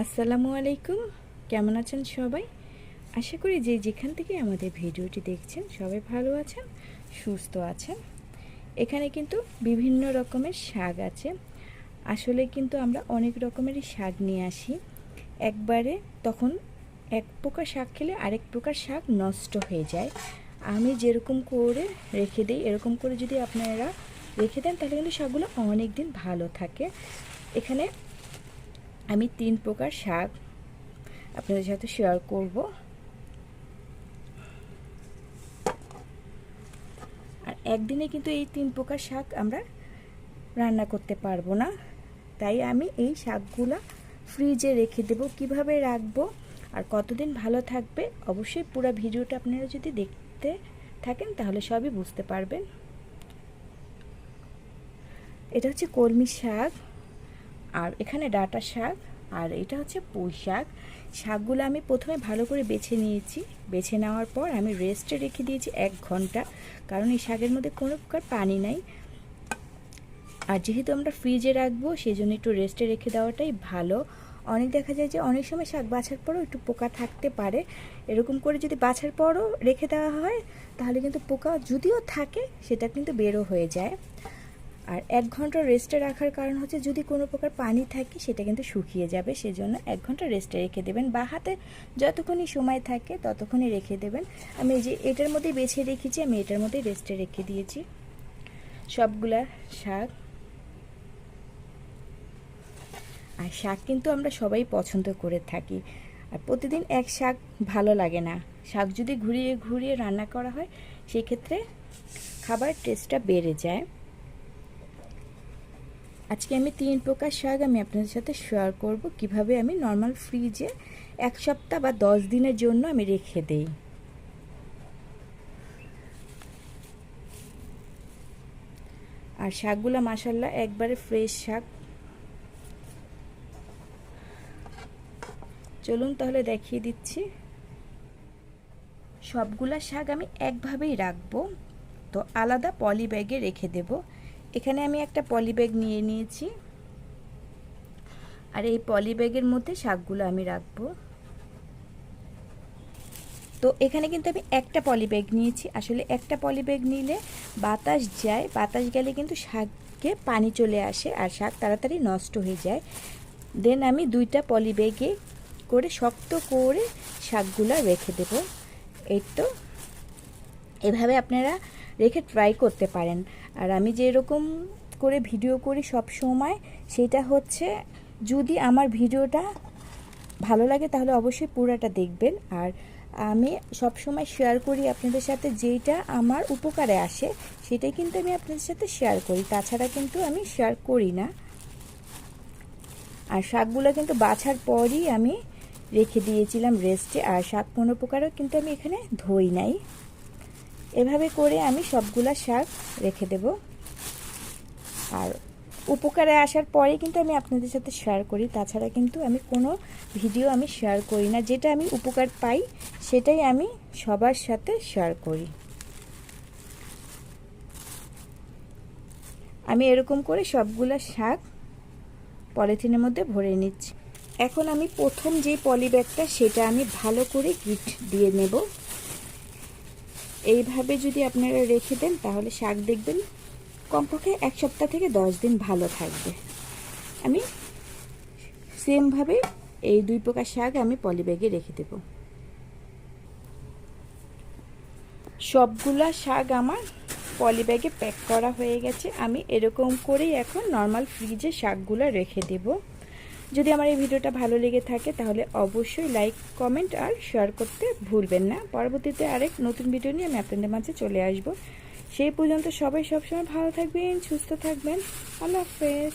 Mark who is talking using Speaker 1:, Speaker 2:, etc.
Speaker 1: আসসালামু আলাইকুম। কেমন আছেন সবাই? আশা করি যে যেখান থেকে আমাদের ভিডিওটি দেখছেন, সবাই ভালো আছেন, সুস্থ আছেন। এখানে কিন্তু বিভিন্ন রকমের শাক আছে। আসলে কিন্তু আমরা অনেক রকমেরই শাক নিয়ে আসি। একবারে তখন এক প্রকার শাক খেলে আরেক প্রকার শাক নষ্ট হয়ে যায়। আমি যেরকম করে রেখে দিই, এরকম করে যদি আপনারা রেখে দেন, তাহলে কিন্তু শাকগুলো অনেক দিন ভালো থাকে। এখানে আমি তিন প্রকার শাক আপনাদের সাথে শেয়ার করব। আর একদিনে কিন্তু এই তিন প্রকার শাক আমরা রান্না করতে পারব না। তাই আমি এই শাকগুলো ফ্রিজে রেখে দেব। কীভাবে রাখব আর কতদিন ভালো থাকবে অবশ্যই পুরো ভিডিওটা আপনারা যদি দেখতে থাকেন তাহলে সবই বুঝতে পারবেন। এটা হচ্ছে কলমি শাক। আর এখানে ডাটা শাক, আর এটা হচ্ছে পুঁই শাক। শাকগুলো আমি প্রথমে ভালো করে বেছে নিয়েছি। বেছে নেওয়ার পর আমি রেস্টে রেখে দিয়েছি এক ঘণ্টা, কারণ এই শাকের মধ্যে কোনো প্রকার পানি নাই। আর যেহেতু আমরা ফ্রিজে রাখব সেই জন্য একটু রেস্টে রেখে দেওয়াটাই ভালো। অনেক দেখা যায় যে অনেক সময় শাক বাছার পরও একটু পোকা থাকতে পারে। এরকম করে যদি বাছার পরও রেখে দেওয়া হয়, তাহলে কিন্তু পোকা যদিও থাকে, সেটা কিন্তু বেরো হয়ে যায়। আর এক ঘণ্টা রেস্টে রাখার কারণ হচ্ছে যদি কোনো প্রকার পানি থাকে, সেটা কিন্তু শুকিয়ে যাবে, সেজন্য এক ঘণ্টা রেস্টে রেখে দেবেন। বা হাতে যতক্ষণই সময় থাকে, ততক্ষণই রেখে দেবেন। আমি যে এটার মধ্যে বেছে রেখেছি, আমি এটার মধ্যে রেস্টে রেখে দিয়েছি। সবগুলা শাক। আর শাক কিন্তু আমরা সবাই পছন্দ করে থাকি। আর প্রতিদিন এক শাক ভালো লাগে না। শাক যদি ঘুরিয়ে ঘুরিয়ে রান্না করা হয়, সেক্ষেত্রে খাবার টেস্টটা বেড়ে যায়। আজকে আমি তিন প্রকার শাক আমি আপনাদের সাথে শেয়ার করব। কীভাবে আমি নর্মাল ফ্রিজে এক সপ্তাহ বা দশ দিনের জন্য আমি রেখে দেই। আর শাকগুলো মাসাল্লাহ একবারে ফ্রেশ শাক। চলুন তাহলে দেখিয়ে দিচ্ছি। সবগুলা শাক আমি একভাবেই রাখব। তো আলাদা পলি ব্যাগে রেখে দেব। এখানে আমি একটা পলি ব্যাগ নিয়ে নিয়েছি। আর এই পলি ব্যাগের মধ্যে শাকগুলো আমি রাখব। তো এখানে কিন্তু আমি একটা পলি ব্যাগ নিয়েছি। আসলে একটা পলি ব্যাগ নিলে বাতাস যায়, বাতাস গেলে কিন্তু শাকে পানি চলে আসে আর শাক তাড়াতাড়ি নষ্ট হয়ে যায়। দেন আমি দুইটা পলি ব্যাগে করে শক্ত করে শাকগুলো রেখে দেব। এই তো। এভাবে আপনারা রেখে ট্রাই করতে পারেন। আর আমি যেরকম করে ভিডিও করি সব সময়, সেটা হচ্ছে যদি আমার ভিডিওটা ভালো লাগে তাহলে অবশ্যই পুরাটা দেখবেন। আর আমি সব সময় শেয়ার করি আপনাদের সাথে যেইটা আমার উপকারে আসে, সেটাই কিন্তু আমি আপনাদের সাথে শেয়ার করি। তাছাড়া কিন্তু আমি শেয়ার করি না। আর শাকগুলো কিন্তু বাছার পরই আমি রেখে দিয়েছিলাম রেস্টে আর শাক কোনো প্রকারও কিন্তু আমি এখানে ধুই নাই। এভাবে করে আমি সবগুলা শাক রেখে দেব। আর উপকারে আসার পরে কিন্তু আমি আপনাদের সাথে শেয়ার করি। তাছাড়া কিন্তু আমি কোনো ভিডিও আমি শেয়ার করি না। যেটা আমি উপকার পাই, সেটাই আমি সবার সাথে শেয়ার করি। আমি এরকম করে সবগুলা শাক পলিথিনের মধ্যে ভরে নিচ্ছি। এখন আমি প্রথম যে পলি ব্যাগটা সেটা আমি ভালো করে গিট দিয়ে নেব। এইভাবে যদি আপনারা রেখে দেন, তাহলে শাক দেখবেন কমপক্ষে এক সপ্তাহ থেকে দশ দিন ভালো থাকবে। আমি সেমভাবে এই দুই প্রকার শাক আমি পলি ব্যাগে রেখে দেব। সবগুলা শাক আমার পলি ব্যাগে প্যাক করা হয়ে গেছে। আমি এরকম করেই এখন নর্মাল ফ্রিজে শাকগুলো রেখে দেবো। যদি আমার এই ভিডিওটা ভালো লেগে থাকে, তাহলে অবশ্যই লাইক কমেন্ট আর শেয়ার করতে ভুলবেন না। পরবর্তীতে আরেক নতুন ভিডিও নিয়ে আমি আপনাদের মাঝে চলে আসব। সেই পর্যন্ত সবাই সবসময় ভালো থাকবেন, সুস্থ থাকবেন। আল্লাহ হাফেজ।